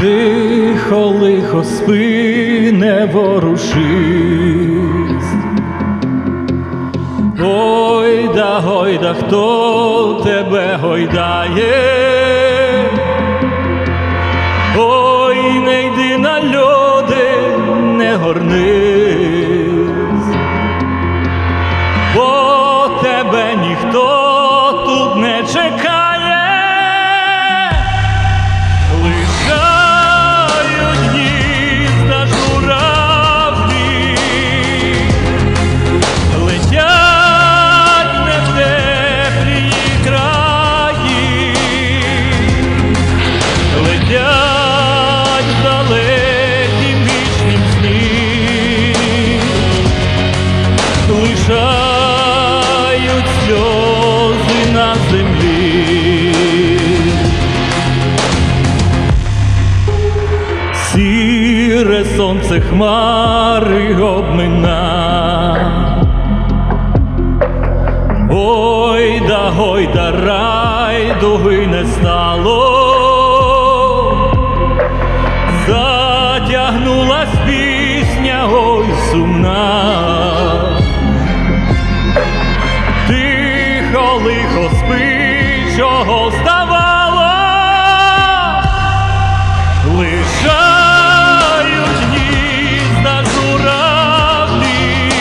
Тихо лихо спи, не ворушись. Гойда, гойда, хто тебе гойдає? Ой, не йди на льоди, не горнись, на землі. Сіре сонце хмари обмина. Гойда, гойда, рай дуги не стало. Затягнулась пісня, ой сумна. Спи, чого здавало. Лишають гнізда журавлі,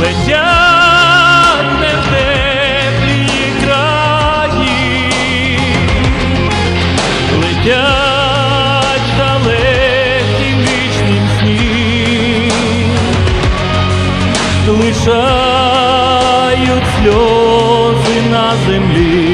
летять не в теплі краї, летять в далекім сні, лишають сльози землі.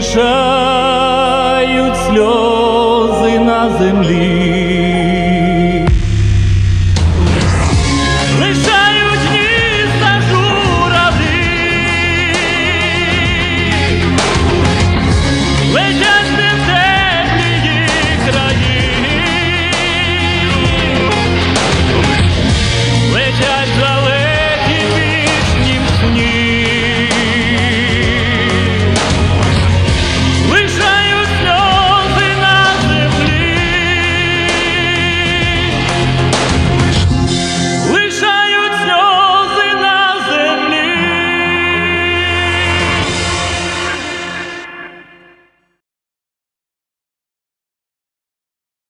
Лишають сльози на землі.